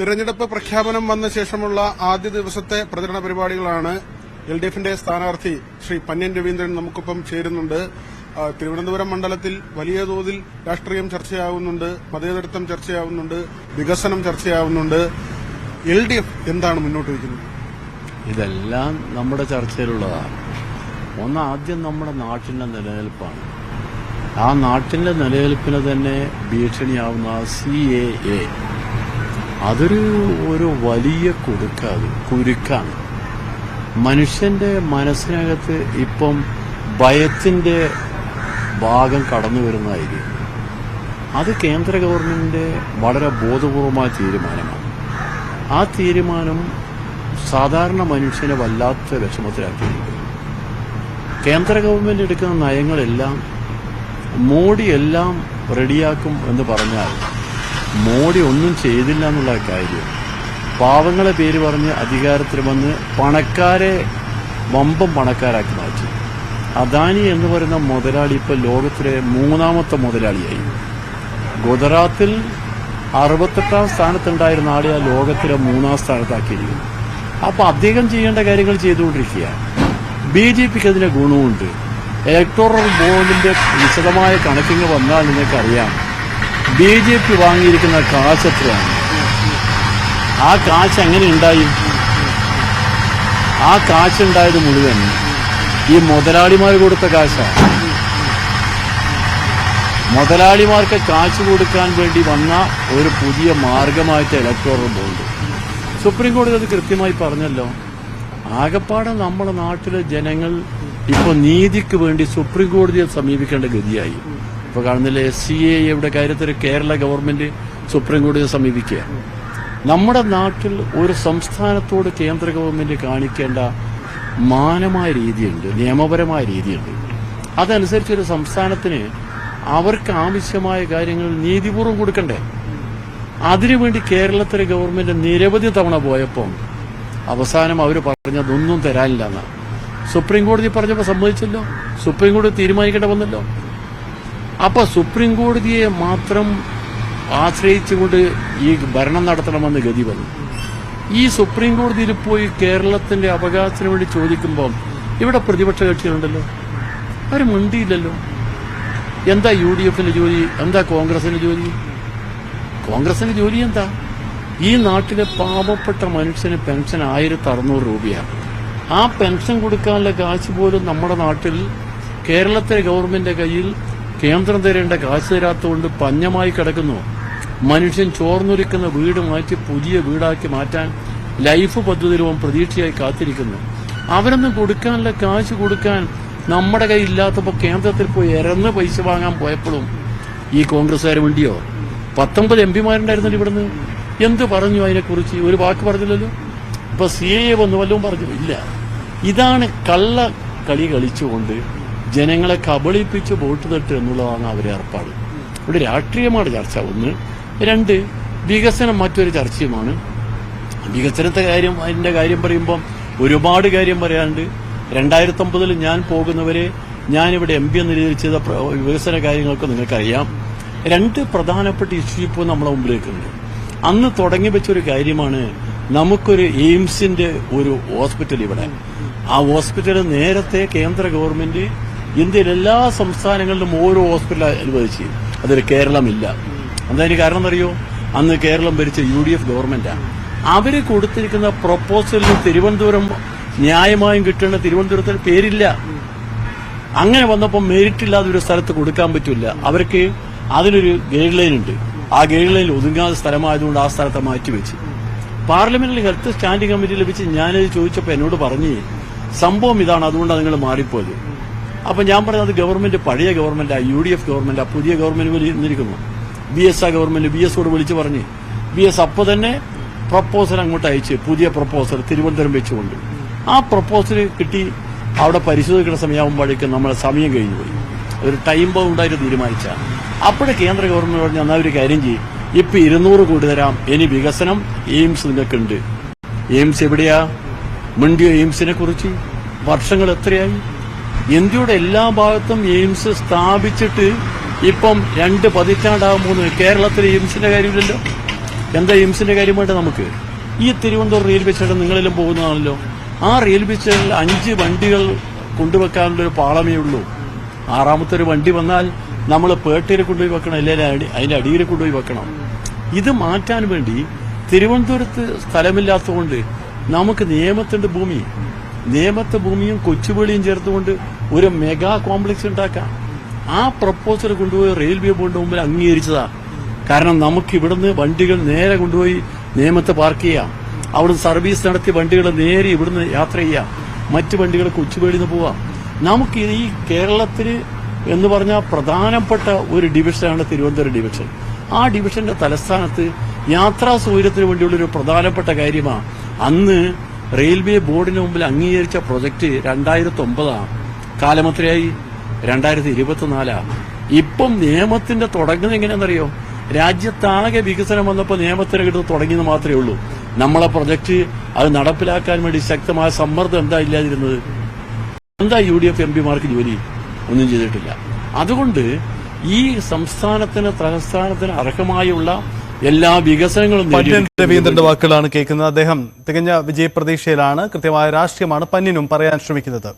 തിരഞ്ഞെടുപ്പ് പ്രഖ്യാപനം വന്ന ശേഷമുള്ള ആദ്യ ദിവസത്തെ പ്രചരണ പരിപാടികളാണ് എൽ ഡി എഫിന്റെ സ്ഥാനാർത്ഥി ശ്രീ പന്യൻ രവീന്ദ്രൻ നമുക്കൊപ്പം ചേരുന്നുണ്ട്. തിരുവനന്തപുരം മണ്ഡലത്തിൽ വലിയ തോതിൽ രാഷ്ട്രീയം ചർച്ചയാവുന്നുണ്ട് മതേതരത്വം ചർച്ചയാവുന്നുണ്ട് വികസനം ചർച്ചയാവുന്നുണ്ട്. എൽ ഡി എഫ് എന്താണ് മുന്നോട്ട് വയ്ക്കുന്നത്? ഇതെല്ലാം നമ്മുടെ ചർച്ചയിലുള്ളതാണ്. ഒന്ന് ആദ്യം നമ്മുടെ നാട്ടിന്റെ നിലനിൽപ്പാണ്. ആ നാട്ടിന്റെ നിലനിൽപ്പിന് തന്നെ ഭീഷണിയാവുന്ന സി എ എ. അതൊരു ഒരു വലിയ കുടുക്കാത് കുരുക്കാണ്. മനുഷ്യന്റെ മനസ്സിനകത്ത് ഇപ്പം ഭയത്തിന്റെ ഭാഗം കടന്നു വരുന്നതായിരിക്കും. അത് കേന്ദ്ര ഗവൺമെന്റിന്റെ വളരെ ബോധപൂർവമായ തീരുമാനമാണ്. ആ തീരുമാനം സാധാരണ മനുഷ്യനെ വല്ലാത്ത വിഷമത്തിലാക്കിയിരിക്കുന്നു കേന്ദ്ര ഗവൺമെന്റ് എടുക്കുന്ന നയങ്ങളെല്ലാം മോഡി എല്ലാം റെഡിയാക്കും എന്ന് പറഞ്ഞാൽ മോഡി ഒന്നും ചെയ്തില്ല എന്നുള്ള കാര്യം. പാവങ്ങളെ പേര് പറഞ്ഞ് അധികാരത്തിൽ വന്ന് പണക്കാരെ വമ്പം പണക്കാരാക്കി മാറ്റി. അദാനി എന്ന് പറയുന്ന മുതലാളി ഇപ്പോൾ ലോകത്തിലെ മൂന്നാമത്തെ മുതലാളിയായി. ഗുജറാത്തിൽ അറുപത്തെട്ടാം സ്ഥാനത്തുണ്ടായിരുന്ന ആളെ ആ ലോകത്തിലെ മൂന്നാം സ്ഥാനത്താക്കിയിരിക്കുന്നു. അപ്പൊ അദ്ദേഹം ചെയ്യേണ്ട കാര്യങ്ങൾ ചെയ്തുകൊണ്ടിരിക്കുക ബി ജെ പിക്ക് അതിന് ഗുണമുണ്ട്. ഇലക്ടോറൽ ബോർഡിന്റെ വിശദമായ കണക്കിങ് വന്നാൽ നിങ്ങൾക്കറിയാം. ബി ജെ പി വാങ്ങിയിരിക്കുന്ന കാശ് എത്രയാണ്? ആ കാശ് എങ്ങനെ ഉണ്ടായി? ആ കാശ് ഉണ്ടായത് മുഴുവൻ ഈ മുതലാളിമാർ കൊടുത്ത കാശാണ് മുതലാളിമാർക്ക് കാശ് കൊടുക്കാൻ വേണ്ടി വന്ന ഒരു പുതിയ മാർഗമായിട്ട് ഇലക്ട്രോറൽ ബോണ്ട് സുപ്രീം കോടതി അത് കൃത്യമായി പറഞ്ഞല്ലോ. ആകപ്പാടെ നമ്മുടെ നാട്ടിലെ ജനങ്ങൾ ഇപ്പൊ നീതിക്ക് വേണ്ടി സുപ്രീം കോടതിയെ സമീപിക്കേണ്ട ഗതിയായി. ഇപ്പൊ കാണുന്നില്ല എസ് സി എയുടെ കാര്യത്തിൽ കേരള ഗവൺമെന്റ് സുപ്രീം കോടതിയെ സമീപിക്കുക നമ്മുടെ നാട്ടിൽ ഒരു സംസ്ഥാനത്തോട് കേന്ദ്ര ഗവൺമെന്റ് കാണിക്കേണ്ട മാനമായ രീതിയുണ്ട് നിയമപരമായ രീതിയുണ്ട്. അതനുസരിച്ച് ഒരു സംസ്ഥാനത്തിന് അവർക്ക് ആവശ്യമായ കാര്യങ്ങൾ നീതിപൂർവം കൊടുക്കണ്ടേ? അതിനുവേണ്ടി കേരളത്തിലെ ഗവൺമെന്റ് നിരവധി തവണ പോയപ്പോൾ അവസാനം അവർ പറഞ്ഞതൊന്നും തരാനില്ലെന്ന് സുപ്രീം കോടതി പറഞ്ഞപ്പോൾ സമ്മതിച്ചല്ലോ? സുപ്രീം കോടതി തീരുമാനിക്കേണ്ട വന്നല്ലോ? അപ്പൊ സുപ്രീം കോടതിയെ മാത്രം ആശ്രയിച്ചുകൊണ്ട് ഈ ഭരണം നടത്തണമെന്ന് ഗതി വന്നു. ഈ സുപ്രീം കോടതിയിൽ പോയി കേരളത്തിന്റെ അവകാശത്തിന് വേണ്ടി ചോദിക്കുമ്പോൾ ഇവിടെ പ്രതിപക്ഷ കക്ഷികളുണ്ടല്ലോ. അവർ മുണ്ടിയില്ലല്ലോ. എന്താ യു ഡി എഫിന്റെ ജോലി? എന്താ കോൺഗ്രസിന്റെ ജോലി? കോൺഗ്രസിന്റെ ജോലി എന്താ? ഈ നാട്ടിലെ പാവപ്പെട്ട മനുഷ്യന് പെൻഷൻ ആയിരത്തി അറുന്നൂറ് രൂപയാണ്. ആ പെൻഷൻ കൊടുക്കാനുള്ള കാശ് പോലും നമ്മുടെ നാട്ടിൽ കേരളത്തിലെ ഗവൺമെന്റിന്റെ കയ്യിൽ കേന്ദ്രം തരേണ്ട കാശ് തരാത്തതുകൊണ്ട് പഞ്ഞമായി കിടക്കുന്നു. മനുഷ്യൻ ചോർന്നൊരുക്കുന്ന വീട് മാറ്റി പുതിയ വീടാക്കി മാറ്റാൻ ലൈഫ് പദ്ധതി രൂപം പ്രതീക്ഷയായി കാത്തിരിക്കുന്നു. അവരൊന്നും കൊടുക്കാനുള്ള കാശ് കൊടുക്കാൻ നമ്മുടെ കയ്യിൽ ഇല്ലാത്തപ്പോൾ കേന്ദ്രത്തിൽ പോയി ഇറന്ന് പൈസ വാങ്ങാൻ പോയപ്പോഴും ഈ കോൺഗ്രസ്സുകാർ വേണ്ടിയോ പത്തൊമ്പത് എം പിമാരുണ്ടായിരുന്നല്ലോ ഇവിടുന്ന്. എന്ത് പറഞ്ഞു അതിനെക്കുറിച്ച്? ഒരു വാക്ക് പറഞ്ഞില്ലല്ലോ. ഇപ്പൊ സി എ വന്നു വല്ലതും പറഞ്ഞു? ഇല്ല. ഇതാണ് കള്ള കളി കളിച്ചുകൊണ്ട് ജനങ്ങളെ കബളിപ്പിച്ച് വോട്ട് തട്ട് എന്നുള്ളതാണ് അവരെ ഏർപ്പാട്. ഇവിടെ രാഷ്ട്രീയമാണ് ചർച്ച. ഒന്ന്. രണ്ട് വികസനം മറ്റൊരു ചർച്ചയുമാണ്. വികസനത്തെ കാര്യം അതിന്റെ കാര്യം പറയുമ്പോൾ ഒരുപാട് കാര്യം പറയാണ്ട് രണ്ടായിരത്തി ഒമ്പതിൽ ഞാൻ പോകുന്നവരെ ഞാനിവിടെ എം പി എന്ന രീതിയിൽ ചെയ്ത വികസന കാര്യങ്ങൾക്ക് നിങ്ങൾക്കറിയാം. രണ്ട് പ്രധാനപ്പെട്ട ഇഷ്യൂ ഇപ്പോൾ നമ്മളെ മുമ്പിലേക്കുണ്ട്. അന്ന് തുടങ്ങി വെച്ചൊരു കാര്യമാണ് നമുക്കൊരു എയിംസിന്റെ ഒരു ഹോസ്പിറ്റൽ ഇവിടെ. ആ ഹോസ്പിറ്റൽ നേരത്തെ കേന്ദ്ര ഗവൺമെന്റ് ഇന്ത്യയിലെ എല്ലാ സംസ്ഥാനങ്ങളിലും ഓരോ ഹോസ്പിറ്റൽ അനുവദിച്ചു അതിൽ കേരളമില്ല. അതിന് കാരണം എന്നറിയോ? അന്ന് കേരളം ഭരിച്ച യു ഡി എഫ് ഗവൺമെന്റാണ് അവർ കൊടുത്തിരിക്കുന്ന പ്രൊപ്പോസലിന് തിരുവനന്തപുരം ന്യായമായും കിട്ടേണ്ട തിരുവനന്തപുരത്തിന് പേരില്ല. അങ്ങനെ വന്നപ്പോൾ മെറിറ്റ് ഇല്ലാതെ ഒരു സ്ഥലത്ത് കൊടുക്കാൻ പറ്റില്ല. അവർക്ക് അതിനൊരു ഗൈഡ് ലൈൻ ഉണ്ട്. ആ ഗൈഡ് ലൈനിൽ ഒതുങ്ങാത്ത സ്ഥലമായതുകൊണ്ട് ആ സ്ഥലത്തെ മാറ്റിവെച്ച് പാർലമെന്റിൽ ഹെൽത്ത് സ്റ്റാൻഡിംഗ് കമ്മിറ്റി ലഭിച്ച് ഞാനത് ചോദിച്ചപ്പോൾ എന്നോട് പറഞ്ഞു സംഭവം ഇതാണ് അതുകൊണ്ടാണ് നിങ്ങൾ മാറിപ്പോയത്. അപ്പൊ ഞാൻ പറഞ്ഞത് ഗവൺമെന്റ് പഴയ government U D F government പുതിയ ഗവൺമെന്റ് വന്നിരിക്കുന്നു ബി എസ് ആ ഗവൺമെന്റ് ബി എസ് കൂടെ വിളിച്ചു പറഞ്ഞ്. ബി എസ് അപ്പൊ തന്നെ പ്രപ്പോസൽ അങ്ങോട്ട് അയച്ച് പുതിയ പ്രപ്പോസൽ തിരുവനന്തപുരം വെച്ചുകൊണ്ട്. ആ പ്രപ്പോസൽ കിട്ടി അവിടെ പരിശോധിക്കുന്ന സമയമാകുമ്പോഴേക്കും നമ്മളെ സമയം കഴിഞ്ഞു പോയി. ഒരു ടൈം ബൗണ്ടായിട്ട് തീരുമാനിച്ച. അപ്പോഴേ കേന്ദ്ര ഗവൺമെന്റ് പറഞ്ഞു എന്നാൽ ഒരു കാര്യം ചെയ്യും. ഇപ്പൊ ഇരുന്നൂറ് കോടി തരാം. ഇനി വികസനം എയിംസ് നിങ്ങൾക്കുണ്ട്. എയിംസ് എവിടെയാ? മിണ്ടിയോ എയിംസിനെ കുറിച്ച് വർഷങ്ങൾ എത്രയായി? ഇന്ത്യയുടെ എല്ലാ ഭാഗത്തും എയിംസ് സ്ഥാപിച്ചിട്ട് ഇപ്പം രണ്ട് പതിറ്റാണ്ടാകുമ്പോൾ കേരളത്തിൽ എയിംസിന്റെ കാര്യമില്ലല്ലോ. എന്താ എയിംസിന്റെ കാര്യമായിട്ട് നമുക്ക്? ഈ തിരുവനന്തപുരം റെയിൽവേ സ്റ്റേഷൻ നിങ്ങളെല്ലാം പോകുന്നതാണല്ലോ. ആ റെയിൽവേ സ്റ്റേഷനിൽ അഞ്ച് വണ്ടികൾ കൊണ്ടുവെക്കാനുള്ള ഒരു പാളമേ ഉള്ളൂ. ആറാമത്തെ ഒരു വണ്ടി വന്നാൽ നമ്മൾ പേട്ടയിൽ കൊണ്ടുപോയി വെക്കണം അല്ലെങ്കിൽ അതിന്റെ അടിയിൽ കൊണ്ടുപോയി വെക്കണം. ഇത് മാറ്റാൻ വേണ്ടി തിരുവനന്തപുരത്ത് സ്ഥലമില്ലാത്തതുകൊണ്ട് നമുക്ക് നിയമത്തിന്റെ ഭൂമി നിയമത്തെ ഭൂമിയും കൊച്ചുവേളിയും ചേർത്തുകൊണ്ട് ഒരു മെഗാ കോംപ്ലക്സ് ഉണ്ടാക്കാം. ആ പ്രപ്പോസൽ കൊണ്ടുപോയി റെയിൽവേ ബോർഡിന് മുമ്പിൽ അംഗീകരിച്ചതാ. കാരണം നമുക്ക് ഇവിടുന്ന് വണ്ടികൾ നേരെ കൊണ്ടുപോയി നിയമത്തെ പാർക്ക് ചെയ്യാം. അവിടുന്ന് സർവീസ് നടത്തി വണ്ടികൾ നേരെ ഇവിടുന്ന് യാത്ര ചെയ്യാം. മറ്റ് വണ്ടികൾ കൊച്ചുവേളിയിൽ നിന്ന് പോവാം. നമുക്ക് ഈ കേരളത്തിന് എന്ന് പറഞ്ഞാൽ പ്രധാനപ്പെട്ട ഒരു ഡിവിഷനാണ് തിരുവനന്തപുരം ഡിവിഷൻ. ആ ഡിവിഷന്റെ തലസ്ഥാനത്ത് യാത്രാ സൗകര്യത്തിന് വേണ്ടിയുള്ള ഒരു പ്രധാനപ്പെട്ട കാര്യമാണ് അന്ന് റെയിൽവേ ബോർഡിന് മുമ്പിൽ അംഗീകരിച്ച പ്രൊജക്ട് രണ്ടായിരത്തി ഒമ്പതാണ് കാലമത്രയായി രണ്ടായിരത്തി ഇരുപത്തിനാലാണ് ഇപ്പം നിയമത്തിന്റെ തുടങ്ങുന്നത് എങ്ങനെയാണെന്നറിയോ? രാജ്യത്താകെ വികസനം വന്നപ്പോൾ നിയമത്തിന് തുടങ്ങിയത് മാത്രമേ ഉള്ളൂ. നമ്മളെ പ്രൊജക്ട് അത് നടപ്പിലാക്കാൻ വേണ്ടി ശക്തമായ സമ്മർദ്ദം എന്താ ഇല്ലാതിരുന്നത്? എന്താ യു ഡി എഫ് എം പിമാർക്ക് ജോലി? ഒന്നും ചെയ്തിട്ടില്ല. അതുകൊണ്ട് ഈ സംസ്ഥാനത്തിന് തലസ്ഥാനത്തിന് അർഹമായുള്ള എല്ലാ വികസനങ്ങളും പന്യൻ നേടിയെടുക്കുന്നതിന് രവീന്ദ്രന്റെ വാക്കുകളാണ് കേൾക്കുന്നത്. അദ്ദേഹം തികഞ്ഞ വിജയപ്രതീക്ഷയിലാണ് കൃത്യമായ രാഷ്ട്രീയമാണ് പന്യനും പറയാൻ ശ്രമിക്കുന്നത്.